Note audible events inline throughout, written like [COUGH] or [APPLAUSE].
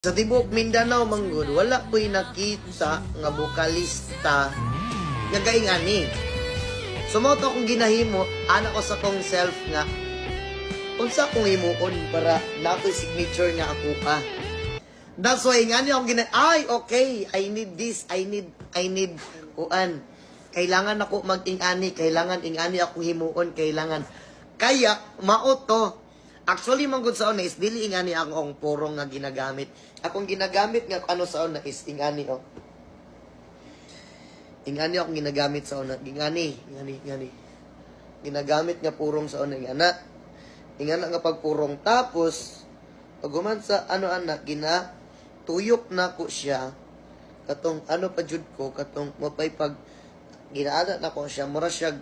Sa tibok Mindanao manggod wala ko'y nakita nga bokalista nga gaingani. Sumoto akong ginahimo ana ko sa kong self nga unsa kong himuon para nakoy signature nga ako ka. That's why nga niya akong gina ay okay I need this I need I need kuan kailangan ako mag-ingani kailangan ingani akong himuon kailangan kaya mao to Actually, manggod sa una is dili ingani akong purong nga ginagamit. Akong ginagamit nga ano sa una is ingani oh. Ingani akong ginagamit sa una. Ingani, ingani, ingani. Ginagamit nga purong sa una ingana. Ingana nga pagpurong tapos pag sa ano ana gina tuyok na ko siya katong ano pa jud ko katong mapay pag ginaada na ko siya mura siya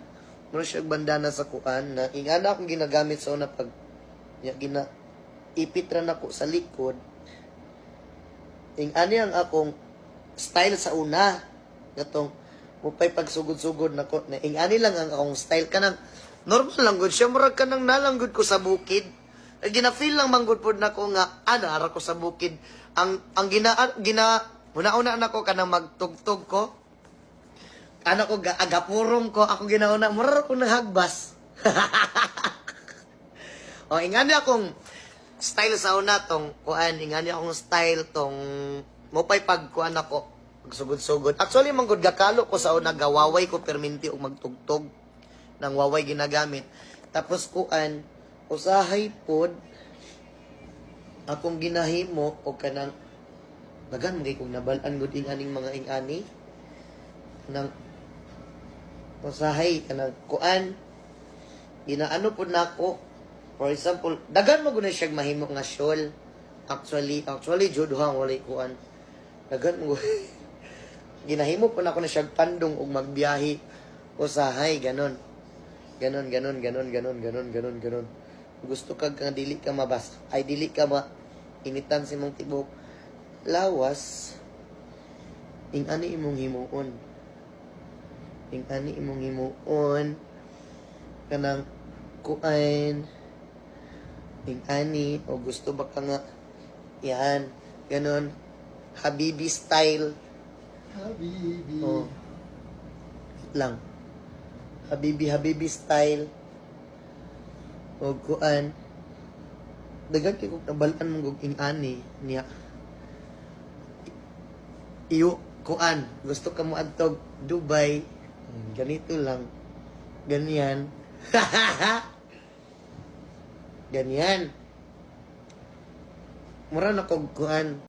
mura siya bandana sa kuan na ingana akong ginagamit sa una pag ya gina ipit ra nako sa likod. Ing ani ang akong style sa una. Gatong mupay pagsugod-sugod nako. Na ing ani lang ang akong style. Kanang normal lang gud siya. Murag kanang nalanggod ko sa bukid. Eh, gina-feel lang manggod pod nako nga ana ara ko sa bukid. Ang ang gina gina una-una nako kanang magtugtog ko. Ano ko ga- agapurong ko. Ako ginauna mura ko nahagbas [LAUGHS] o ingani akong style sa una tong kuan ingani akong style tong mopay pag kuan ako pagsugod-sugod. Actually manggod gakalo ko sa una gawaway ko perminti og magtugtog nang waway ginagamit. Tapos kuan usahay pod akong ginahimo o kanang dagan mo kong nabalan gud inganing mga ingani. Nang usahay kanang kuan ginaano po na ako For example, dagan mo guna siya mahimo nga shawl. Actually, actually, jud ha, wala kuan. Dagan mo. [LAUGHS] Ginahimo po na ko na siya pandong og magbiyahe. Usahay, ganon. Ganon, ganon, ganon, ganon, ganon, ganon, ganon. Gusto kag nga dili ka mabas. Ay, dili ka ma initan si mong tibok. Lawas, ing ani imong himuon. Ing ani imong himuon. Kanang kuain ing ani o gusto ba ka nga yan ganon. Habibi style. Habibi. oh lang. Habibi habibi style. O kuan. Dagan kay kog nabalaan mong gug ing ani niya. Iyo kuan gusto ka mo adtog Dubai. Hmm, ganito lang. Ganyan [LAUGHS] ganyan. Mura na kog kuan